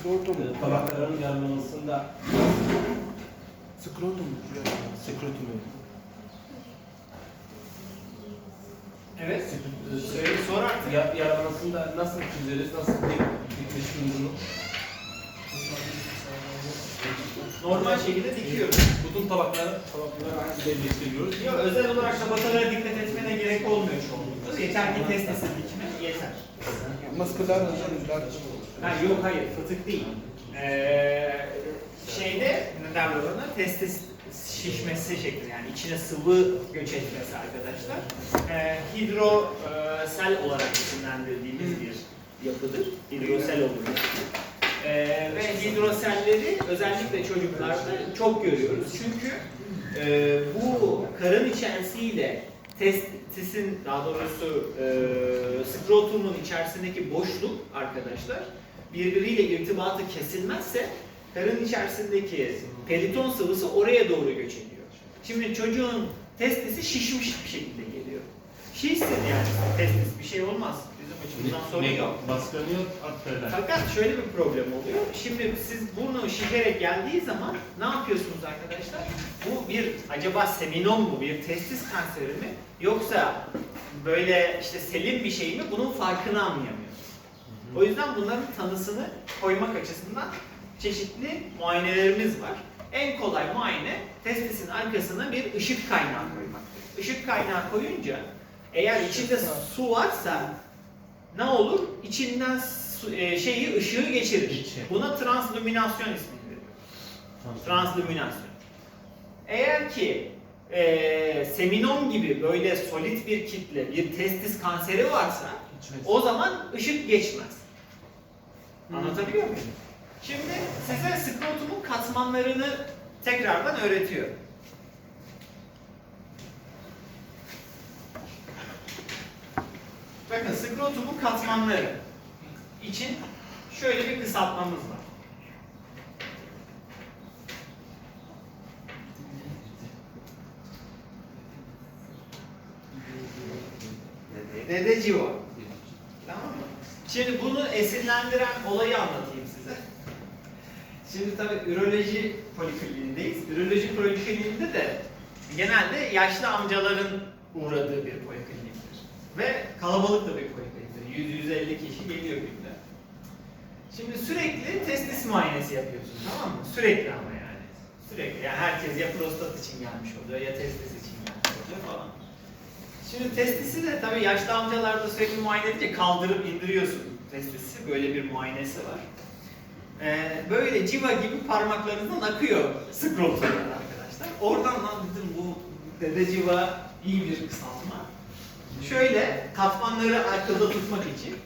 Skrotum. e, tabakların yarılmasında Skrotum. sekretumu. Evet. Söyle sor artık. Ya, yarılmasında nasıl çözeriz, nasıl bir dikmiş bunu? Normal şekilde dikiyoruz. Bütün tabakları, tabakları birleştiriyoruz. Yok özel olarak şabatalara dikkat etmene gerek olmuyor çoğunlukla. Yeter ki testesi dikme yeter. Maskalar özellikler. Ha, yok hayır fıtık değil. Ee, şeyde ne derler ona? Testis şişmesi şekli yani içine sıvı göç etmesi arkadaşlar. Ee, hidrosel olarak isimlendirdiğimiz bir yapıdır. Hidrosel olur. Ee, ve hidroselleri özellikle çocuklarda çok görüyoruz. Çünkü e, bu karın içerisiyle testisin daha doğrusu e, skrotumun içerisindeki boşluk arkadaşlar birbiriyle irtibatı kesilmezse karın içerisindeki periton sıvısı oraya doğru göç ediyor. Şimdi çocuğun testisi şişmiş bir şekilde geliyor. Şişsin yani testis bir şey olmaz. Bizim açımızdan sorun yok. Baskılanıyor, arterler. Fakat şöyle bir problem oluyor. Şimdi siz burnu şişerek geldiği zaman ne yapıyorsunuz arkadaşlar? Bu bir acaba seminom mu, bir testis kanseri mi? Yoksa böyle işte selim bir şey mi? Bunun farkını anlayamıyorsunuz. O yüzden bunların tanısını koymak açısından çeşitli muayenelerimiz var. En kolay muayene testisin arkasına bir ışık kaynağı koymaktır. Işık kaynağı koyunca eğer içinde su varsa ne olur? İçinden e, şeyi ışığı geçirir. Geçir. Buna translüminasyon ismini veriyoruz. Translüminasyon. Eğer ki e, seminom gibi böyle solit bir kitle, bir testis kanseri varsa o zaman ışık geçmez. Anlatabiliyor muyum? Şimdi size skrotumun katmanlarını tekrardan öğretiyorum. Bakın skrotumun katmanları için şöyle bir kısaltmamız var. Dede, civa. Tamam mı? Şimdi bunu esinlendiren olayı anlatayım size. Şimdi tabii üroloji polikliniğindeyiz. Üroloji polikliniğinde de genelde yaşlı amcaların uğradığı bir polikliniktir. Ve kalabalık da bir polikliniktir. 100-150 kişi geliyor günde. Şimdi sürekli testis muayenesi yapıyorsun tamam mı? Sürekli ama yani. Sürekli. Yani herkes ya prostat için gelmiş oluyor ya testis için gelmiş oluyor falan. Şimdi testisi de tabii yaşlı amcalarda sürekli muayene edince kaldırıp indiriyorsun testisi. Böyle bir muayenesi var. Ee, böyle civa gibi parmaklarınızdan akıyor skrotumlar arkadaşlar. Oradan lan dedim bu dede civa iyi bir kısaltma. Şöyle katmanları akılda tutmak için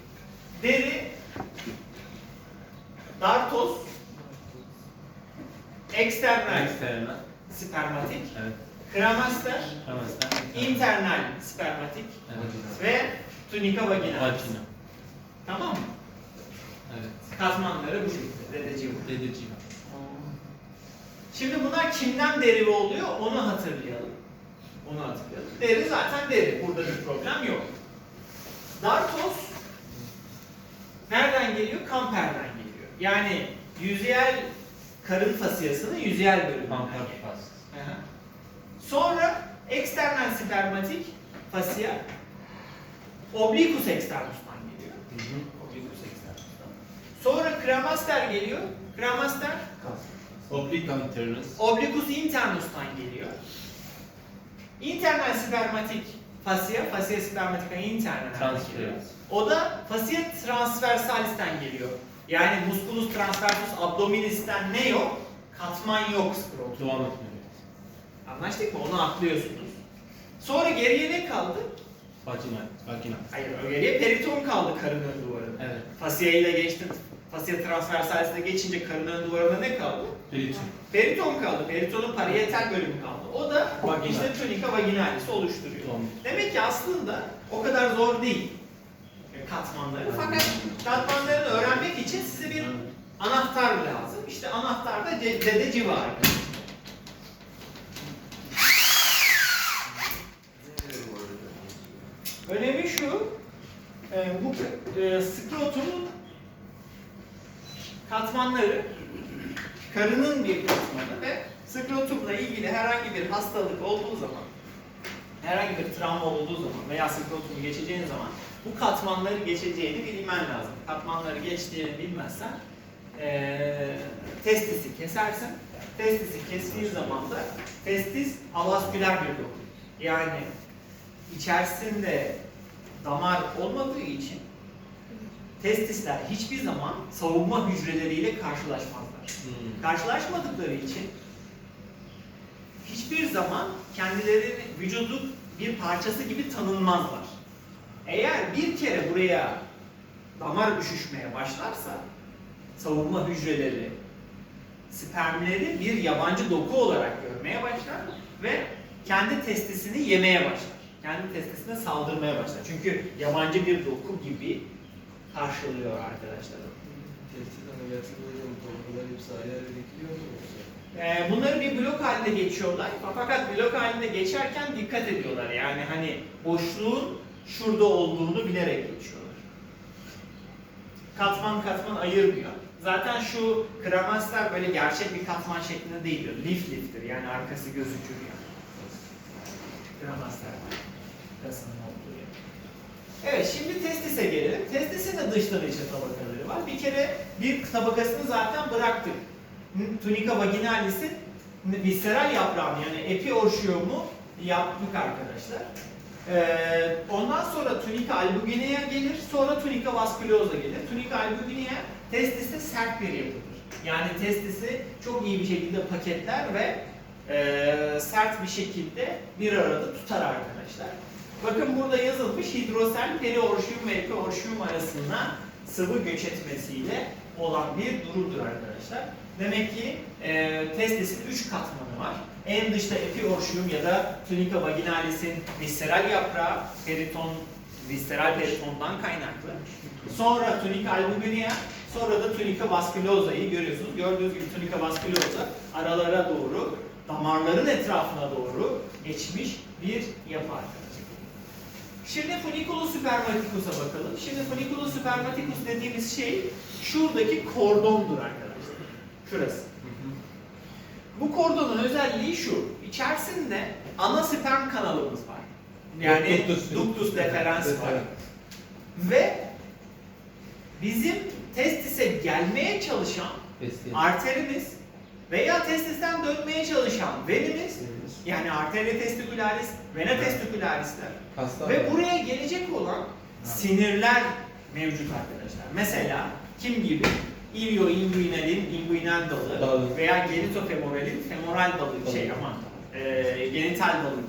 deri dartoz eksternal Eksternal. spermatik Evet. kremaster Hemen internal spermatik Evet. ve tunika vaginal. Vagina. Tamam mı? Evet. Katmanları bu şekilde dedeciğim. Dedeci. Şimdi bunlar kimden derive oluyor onu hatırlayalım. Onu hatırlayalım. Deri zaten deri. Burada bir problem yok. Dartoz nereden geliyor? Kamperden geliyor. Yani yüzeyel karın fasiyasının yüzeyel pas. Hı hı. Sonra eksternal spermatik fasya obliquus externus'tan geliyor. Obliquus externus'tan. Sonra kremaster geliyor. Kremaster Oblique internus. obliquus internus'tan geliyor. Internal spermatik fasya, fasya spermatica internal Transfer. geliyor. O da fasya transversalis'ten geliyor. Yani musculus transversus abdominis'ten ne yok? Katman yok skrotum. Etmiyor. Anlaştık mı? Onu atlıyorsunuz. Sonra geriye ne kaldı? Vagina. Vagina. Hayır, geriye periton kaldı karın ön duvarında. Evet. Fasya ile geçtin. Fasya transversalis'e geçince karın ön duvarında ne kaldı? Peritum. Periton kaldı. Peritonun parietal bölümü kaldı. O da Vagina. işte tunika vaginalis oluşturuyor. Tamam. Demek ki aslında o kadar zor değil katmanları. Fakat katmanlarını öğrenmek için size bir anahtar lazım. İşte anahtar da dede civarı. Önemi şu, e, bu e, skrotumun katmanları karının bir katmanı ve skrotumla ilgili herhangi bir hastalık olduğu zaman herhangi bir travma olduğu zaman veya skrotumu geçeceğin zaman bu katmanları geçeceğini bilmen lazım. Katmanları geçtiğini bilmezsen eee testisi kesersin. Testisi kestiğin zaman da testis avasküler bir doku. Yani içerisinde damar olmadığı için testisler hiçbir zaman savunma hücreleriyle karşılaşmazlar. Karşılaşmadıkları için hiçbir zaman kendilerini vücudun bir parçası gibi tanınmazlar. Eğer bir kere buraya damar üşüşmeye başlarsa savunma hücreleri spermleri bir yabancı doku olarak görmeye başlar ve kendi testisini yemeye başlar. Kendi testisine saldırmaya başlar. Çünkü yabancı bir doku gibi karşılıyor arkadaşlar. Tehdit ameliyatında hocam korkular hepsi ayrı ayrı dikiliyor mu? Ee, bunları bir blok halinde geçiyorlar. Fakat blok halinde geçerken dikkat ediyorlar. Yani hani boşluğun şurada olduğunu bilerek geçiyorlar. Katman katman ayırmıyor. Zaten şu kremaster böyle gerçek bir katman şeklinde değildir. Lif liftir yani arkası gözükür yani. Kremaster kasının olduğu yer. Evet şimdi testise gelelim. Testisin de dıştan içe tabakaları var. Bir kere bir tabakasını zaten bıraktık. Tunica vaginalis'in visceral yaprağını yani epiorşiyomu yaptık arkadaşlar. Ee, ondan sonra tunica albuginea gelir, sonra tunica vasculosa gelir. Tunica albuginea testiste sert bir yapıdır. Yani testisi çok iyi bir şekilde paketler ve e, sert bir şekilde bir arada tutar arkadaşlar. Bakın burada yazılmış hidrosel periorşiyum ve epiorşiyum arasında sıvı göç etmesiyle olan bir durumdur arkadaşlar. Demek ki e, testisin 3 katmanı var. En dışta epiorşiyum ya da tunica vaginalis'in visceral yaprağı, periton, visceral peritondan kaynaklı. Sonra tunica albuginea, sonra da tunica vasculosa'yı görüyorsunuz. Gördüğünüz gibi tunica vasculosa aralara doğru, damarların etrafına doğru geçmiş bir yapı arkadaşlar. Şimdi funiculus supermaticus'a bakalım. Şimdi funiculus supermaticus dediğimiz şey şuradaki kordondur arkadaşlar. Şurası. Bu kordonun özelliği şu. İçerisinde ana sperm kanalımız var. Yani Ductus. ductus deferens var. Ve bizim testise gelmeye çalışan arterimiz veya testisten dönmeye çalışan venimiz yani arteria testicularis, vena testicularisler Hasta ve buraya gelecek olan sinirler mevcut arkadaşlar. Mesela kim gibi? Ilio inguinalin inguinal dalı, Dalı. veya genitofemoralin femoral dalı şey ama e, genital dalı.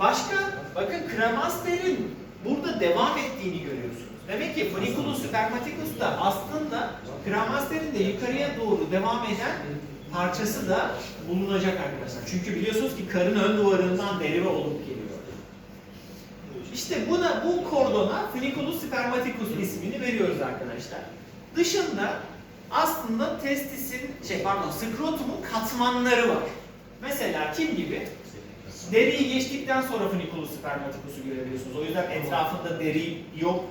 Başka bakın kremasterin burada devam ettiğini görüyorsunuz. Demek ki funiculus supermaticus da aslında kremasterin de yukarıya doğru devam eden parçası da bulunacak arkadaşlar. Çünkü biliyorsunuz ki karın ön duvarından derive olup geliyor. İşte buna bu kordona funiculus spermaticus ismini veriyoruz arkadaşlar. Dışında aslında testisin şey pardon skrotumun katmanları var. Mesela kim gibi? Deriyi geçtikten sonra funiculus spermaticus'u görebiliyorsunuz. O yüzden etrafında deri yok.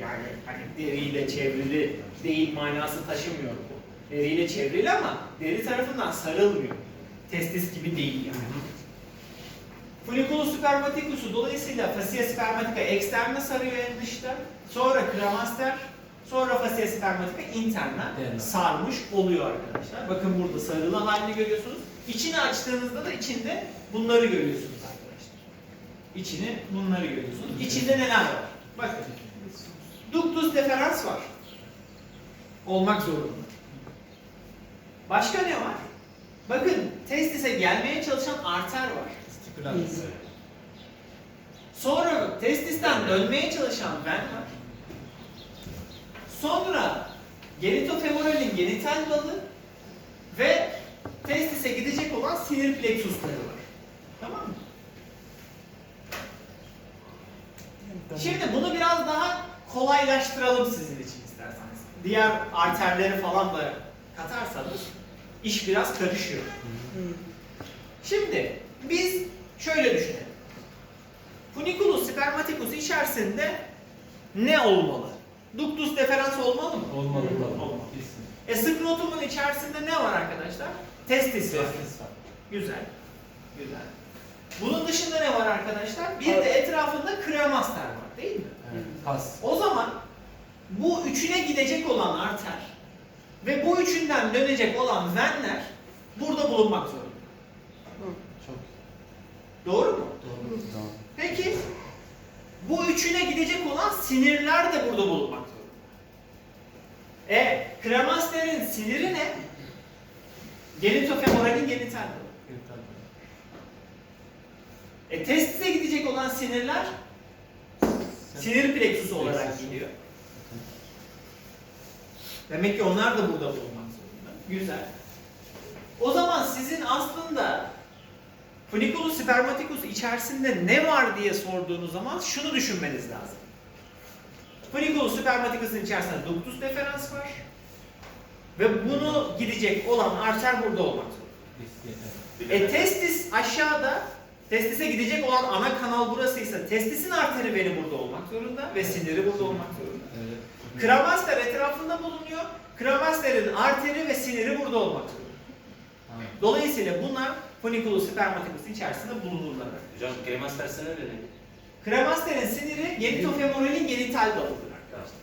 Yani hani deriyle çevrili değil manası taşımıyor. Deriyle çevrili ama deri tarafından sarılmıyor. Testis gibi değil yani. Funiculus spermaticus'u dolayısıyla fascia spermatica externa sarıyor en dışta. Sonra kremaster, sonra fascia spermatica interna Interna. sarmış oluyor arkadaşlar. Bakın burada sarılı halini görüyorsunuz. İçini açtığınızda da içinde bunları görüyorsunuz arkadaşlar. İçini bunları görüyorsunuz. İçinde neler var? Bakın. Ductus deferens var. Olmak zorunda. Başka ne var? Bakın testise gelmeye çalışan arter var. Sonra testisten dönmeye çalışan ven var. Sonra genitofemoralin genital dalı ve testise gidecek olan sinir plexusları var. Tamam mı? Şimdi bunu biraz daha kolaylaştıralım sizin için isterseniz. Diğer arterleri falan da katarsanız iş biraz karışıyor. Şimdi biz şöyle düşünelim. Funiculus spermaticus içerisinde ne olmalı? Ductus deferens olmalı mı? Olmalı. Olmalı. E skrotumun içerisinde ne var arkadaşlar? Testis var. Testis var. Güzel. Güzel. Bunun dışında ne var arkadaşlar? Bir de etrafında kremaster var değil mi? Evet. Kas. O zaman bu üçüne gidecek olan arter ve bu üçünden dönecek olan venler burada bulunmak zorunda. Çok Doğru mu? doğru. Peki bu üçüne gidecek olan sinirler de burada bulunmak zorunda. E kremasterin siniri ne? Genitofemoralin genital dalı. E testise gidecek olan sinirler sinir plexusu olarak Plexus. Demek ki onlar da burada bulunmak zorunda. Güzel. O zaman sizin aslında Funiculus spermaticus içerisinde ne var diye sorduğunuz zaman şunu düşünmeniz lazım. Funiculus spermaticus'un içerisinde ductus deferens var. Ve bunu gidecek olan arter burada olmak zorunda. E testis aşağıda, testise gidecek olan ana kanal burasıysa testisin arteri veni burada olmak zorunda ve siniri burada olmak zorunda. Kramaster etrafında bulunuyor. Kramaster'in arteri ve siniri burada olmak zorunda. Dolayısıyla bunlar funiculus spermaticus içerisinde bulunurlar. Hocam kremaz tersine ne? Kremaster'in siniri genitofemoralin genital dalıdır arkadaşlar.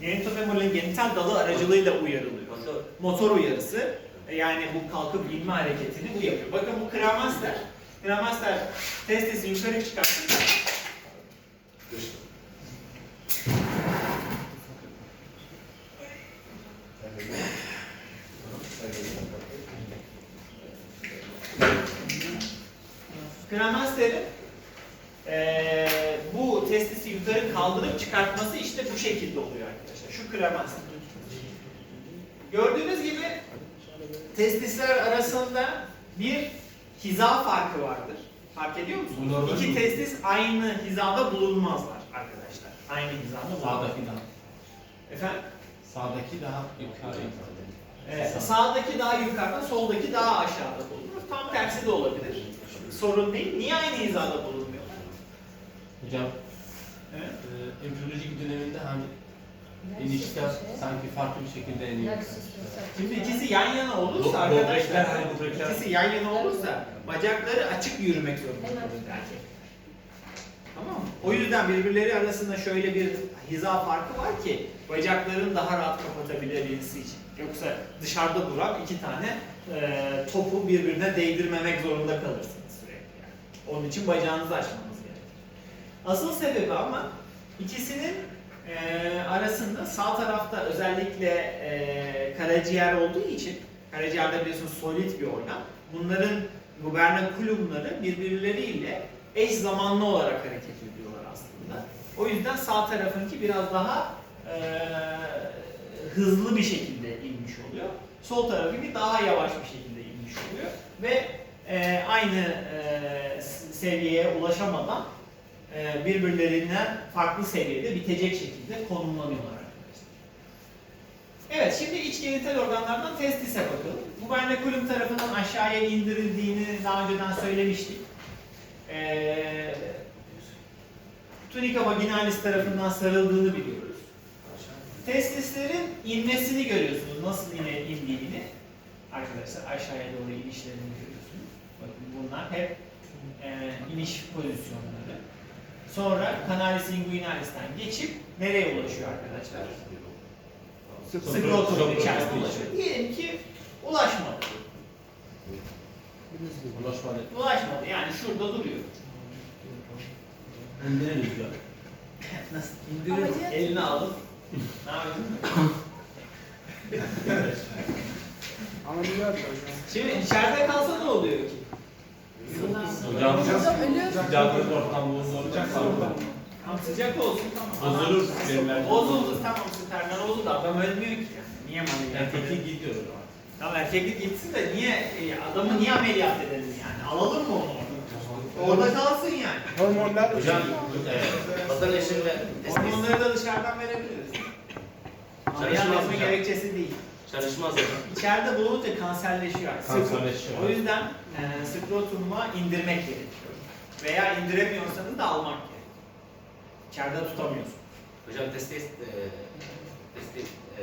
Genitofemoralin genital dalı aracılığıyla uyarılıyor. Motor. Motor uyarısı yani bu kalkıp inme hareketini bu yapıyor. Bakın bu kremaster. Kremaster testisi yukarı çıkarttığında Kremaster'in eee bu testisi yukarı kaldırıp çıkartması işte bu şekilde oluyor arkadaşlar. Şu kremaster. Gördüğünüz gibi testisler arasında bir hiza farkı vardır. Fark ediyor musunuz? Bu normal İki testis aynı hizada bulunmazlar arkadaşlar. Aynı hizada. Sağdaki daha. Efendim? Sağdaki daha yukarı. Evet, Sağ. sağdaki daha yukarıda, soldaki daha aşağıda bulunur. Tam tersi de olabilir. Sorun değil. Niye aynı hizada bulunmuyor? Hocam Evet. e, embriyolojik döneminde hani ilişkiler sanki farklı bir şekilde iniyor. Şimdi ikisi yan yana olursa Bu- arkadaşlar, hani ikisi yan yana olursa bacakları açık yürümek zorunda kalır erkek. Tamam mı? O yüzden birbirleri arasında şöyle bir hiza farkı var ki bacakların daha rahat kapatabilmesi için. Yoksa dışarıda duran iki tane e, topu birbirine değdirmemek zorunda. Yani. Onun için bacağınızı açmanız gerekir. Asıl sebebi ama ikisinin e, arasında sağ tarafta özellikle e, karaciğer olduğu için karaciğerde biliyorsunuz solit bir organ. Bunların gubernaculumları birbirleriyle eş zamanlı olarak hareket ediyorlar aslında. O yüzden sağ tarafınki biraz daha e, hızlı bir şekilde inmiş oluyor. Sol tarafınki daha yavaş bir şekilde inmiş oluyor ve e, aynı e, seviyeye ulaşamadan e, birbirlerinden farklı seviyede bitecek şekilde konumlanıyorlar arkadaşlar. Evet, şimdi iç genital organlardan testise bakalım. Bu vernakulum tarafından aşağıya indirildiğini daha önceden söylemiştik. E, tunica vaginalis tarafından sarıldığını biliyoruz. Testislerin inmesini görüyorsunuz. Nasıl ine, indiğini. Arkadaşlar aşağıya doğru inişlerini görüyorsunuz. Bakın bunlar hep e, iniş pozisyonları. Sonra canalis inguinalis'ten geçip nereye ulaşıyor arkadaşlar? Skrotumun içerisine ulaşıyor. Diyelim ki ulaşmadı. Ulaşmadı. Ulaşmadı yani şurada duruyor. İndiririz ya. Nasıl? İndirir, Ameliyat. eline alıp ne yapıyorsun? Şimdi içeride kalsa ne oluyor ki? Hocam sıcaklık ortam bozulacak ortam. Tam sıcak olsun tamam. Bozulur sistemler. Bozuldu tamam spermler bozuldu adam ölmüyor ki yani. Niye ameliyat Erkeklik gidiyor. Tamam erkeklik gitsin de niye e, adamı niye ameliyat edelim yani? Alalım mı onu orada? Orada kalsın yani. Hormonlar Hocam vatan eşimle Hormonları da dışarıdan verebiliriz. Ameliyat etme gerekçesi değil. Çalışmaz hocam. İçeride bulununca kanserleşiyor. Kanserleşiyor. O yüzden e, skrotumuma indirmek gerekiyor. Veya indiremiyorsanız da almak gerekiyor. İçeride tutamıyorsun. Hocam testis, e, testis e,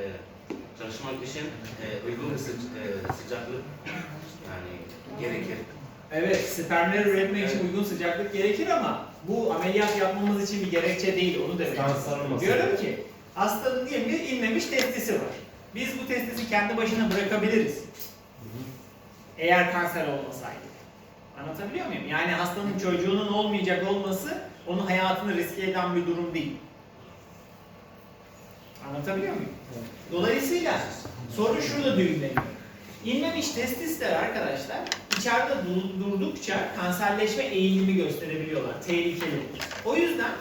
çalışmak için e, uygun bir sı- e, sıcaklık yani gerekir. Evet, spermleri üretmek için uygun sıcaklık gerekir ama bu ameliyat yapmamız için bir gerekçe değil, onu demek Kanser. Diyorum ki, hastanın diyelim ki inmemiş testisi var. Biz bu testisi kendi başına bırakabiliriz. Eğer kanser olmasaydı. Anlatabiliyor muyum? Yani hastanın çocuğunun olmayacak olması onun hayatını riske eden bir durum değil. Anlatabiliyor muyum? Dolayısıyla sorun şurada düğümleniyor. İnmemiş testisler arkadaşlar içeride dur- durdukça kanserleşme eğilimi gösterebiliyorlar. Tehlikeli. O yüzden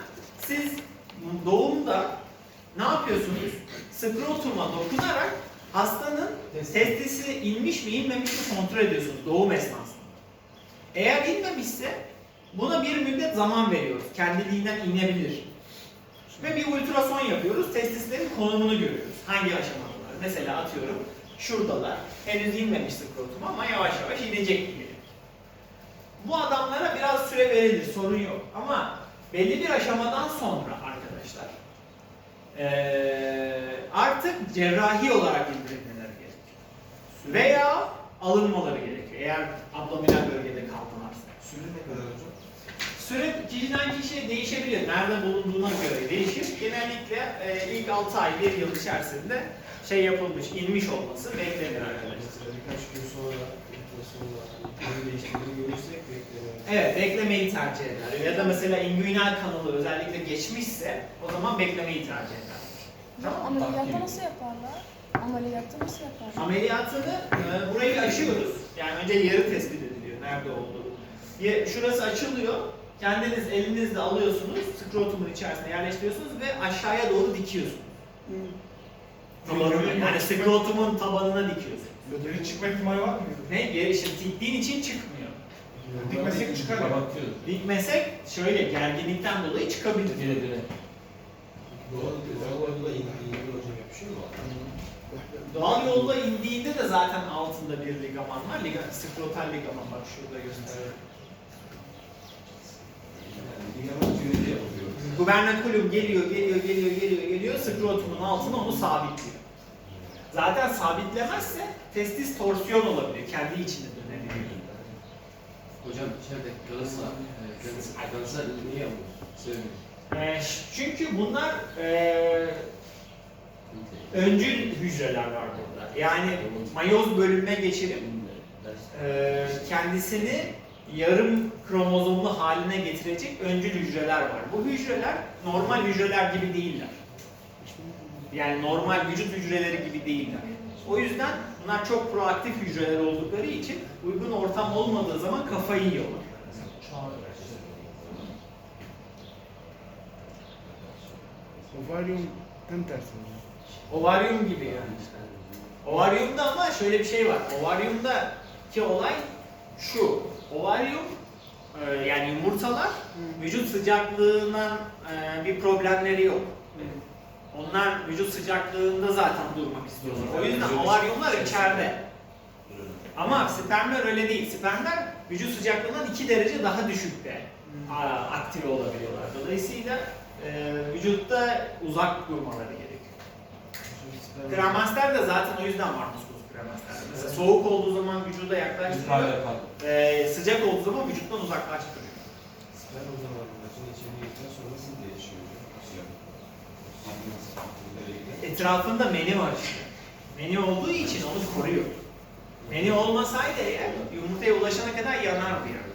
siz doğumda ne yapıyorsunuz? Skrotuma dokunarak hastanın testisi inmiş mi inmemiş mi kontrol ediyorsunuz doğum esnasında. Eğer inmemişse buna bir müddet zaman veriyoruz. Kendiliğinden inebilir. Ve bir ultrason yapıyoruz. Testislerin konumunu görüyoruz. Hangi aşamadalar? Mesela atıyorum şuradalar. Henüz inmemiş skrotum ama yavaş yavaş inecek gibi. Bu adamlara biraz süre verilir. Sorun yok. Ama belli bir aşamadan sonra arkadaşlar eee, artık cerrahi olarak indirilmeleri gerekiyor. Veya alınmaları gerekiyor. Eğer abdominal bölgede kaldılarsa. Süre ne kadar hocam? Süre kişiden kişiye değişebilir. Nerede bulunduğuna göre değişir. Genellikle e, ilk 6 ay, 1 yıl içerisinde şey yapılmış, inmiş olması beklenir arkadaşlar. Birkaç gün sonra görürsek. Evet, beklemeyi tercih eder. Ya da mesela inguinal kanalı özellikle geçmişse o zaman beklemeyi tercih eder. Hocam ameliyatta nasıl yaparlar? Ameliyatta nasıl yaparlar? Ameliyatını e, burayı açıyoruz. Yani önce yeri tespit ediliyor, nerede olduğu. Şurası açılıyor. Kendiniz elinizle alıyorsunuz, skrotumun içerisine yerleştiriyorsunuz ve aşağıya doğru dikiyorsunuz. Tabanına, yani skrotumun tabanına dikiyorsunuz. Geri çıkma ihtimali var mı? Ne? Geri şimdi diktiğin için çıkmıyor. Dikmesek çıkar. Bakıyoruz. Dikmesek şöyle gerginlikten dolayı çıkabilir. Dile dile. Doğal yolda indiğinde hocam yapışıyor mu? Doğal yolla indiğinde de zaten altında bir ligaman var. Liga, skrotal ligaman bak şurada gösteriyor. Yani ligamen tüyleri yapılıyor. Gubernaculum geliyor, geliyor, geliyor, geliyor, geliyor. Skrotumun altına onu sabitliyor. Zaten sabitlemezse testis torsiyon olabilir. Kendi içinde dönebiliyor. Hocam içeride kalırsa e, kanser niye. Ee, ş- çünkü bunlar ee, öncül hücreler var burada. Yani mayoz bölünme geçirip ee, kendisini yarım kromozomlu haline getirecek öncül hücreler var. Bu hücreler normal hücreler gibi değiller. Yani normal vücut hücreleri gibi değiller. O yüzden bunlar çok proaktif hücreler oldukları için uygun ortam olmadığı zaman kafayı yiyorlar. Ovaryum tam tersi. Ovaryum gibi yani. Ovaryumda ama şöyle bir şey var. Ovaryumdaki olay şu. Ovaryum e, yani yumurtalar vücut sıcaklığından e, bir problemleri yok. Onlar vücut sıcaklığında zaten durmak istiyorlar. O yüzden ovaryumlar içeride. Ama spermler öyle değil. Spermler vücut sıcaklığından 2 derece daha düşükte a, aktive olabiliyorlar. Dolayısıyla e, vücutta uzak durmaları gerekiyor. Kremaster de zaten o yüzden var muskos kremaster. Mesela soğuk olduğu zaman vücuda yaklaştırıyor. Ee, sıcak olduğu zaman vücuttan uzaklaştırıyor. Sperm o zaman maçın içine girdikten sonra nasıl değişiyor? Etrafında meni var işte. Meni olduğu için onu koruyor. Meni olmasaydı eğer yumurtaya ulaşana kadar yanardı yani.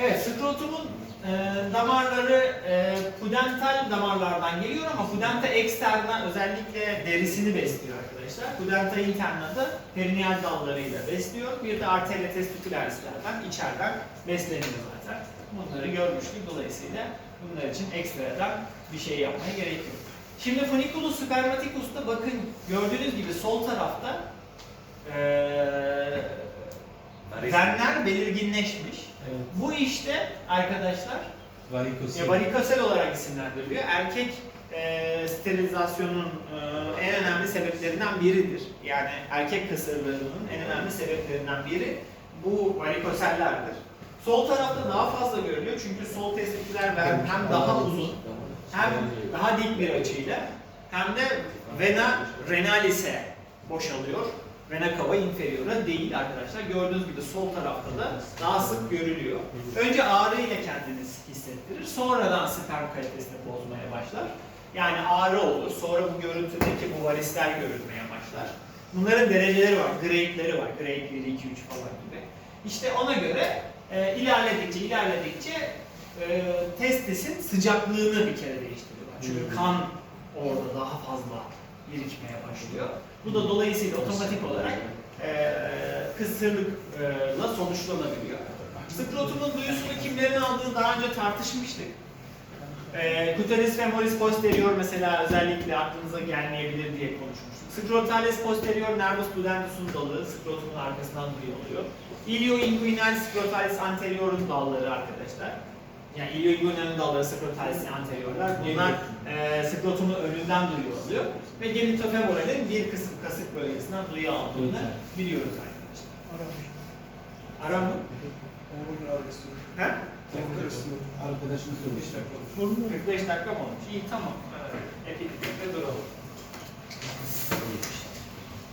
Evet, skrotumun e, damarları e, pudental damarlardan geliyor ama pudenta externa özellikle derisini besliyor arkadaşlar. Pudenta interna da perineal dallarıyla besliyor. Bir de arteria testicularislerden içeriden besleniyor zaten. Bunları görmüştük. Dolayısıyla bunlar için ekstradan bir şey yapmaya gerek yok. Şimdi funiculus spermaticus'ta bakın gördüğünüz gibi sol tarafta eee venler belirginleşmiş. Evet. Bu işte arkadaşlar Varikosi. e, varikosel olarak isimlendiriliyor. Erkek e, sterilizasyonun e, en önemli sebeplerinden biridir. Yani erkek kısırlığının en önemli sebeplerinden biri bu varikosellerdir. Sol tarafta daha fazla görülüyor çünkü sol testikler ver- hem daha uzun hem daha dik bir açıyla hem de vena renalis'e boşalıyor. Vena cava inferior'a değil arkadaşlar. Gördüğünüz gibi sol tarafta da daha sık görülüyor. Önce ağrı ile kendiniz hissettirir. Sonradan sperm kalitesini bozmaya başlar. Yani ağrı olur. Sonra bu görüntüdeki bu varisler görülmeye başlar. Bunların dereceleri var, grade'leri var. Grade 1, 2, 3 falan gibi. İşte ona göre e, ilerledikçe ilerledikçe e, testisin sıcaklığını bir kere değiştiriyorlar. Çünkü kan orada daha fazla birikmeye başlıyor. Bu da dolayısıyla otomatik olarak e, kısırlıkla sonuçlanabiliyor. Skrotumun duyusunu kimlerin aldığı daha önce tartışmıştık. E, cutaneous femoris posterior mesela özellikle aklınıza gelmeyebilir diye konuşmuştuk. Scrotalis posterior nervus pudendus'un dalı skrotumun arkasından duyuluyor. Ilioinguinal scrotalis anterior'un dalları arkadaşlar. Yani ilioinguinal'ın dalları scrotalis anteriorlar. Bunlar e, skrotumun önünden duyuluyor. Ve genitofemoralin bir kısım kasık bölgesinden duyu aldığını biliyoruz arkadaşlar. Ara mı? He? Arkadaşım söylemiş. 45 dakika mı olmuş? İyi tamam. Evet. Epidemikte duralım.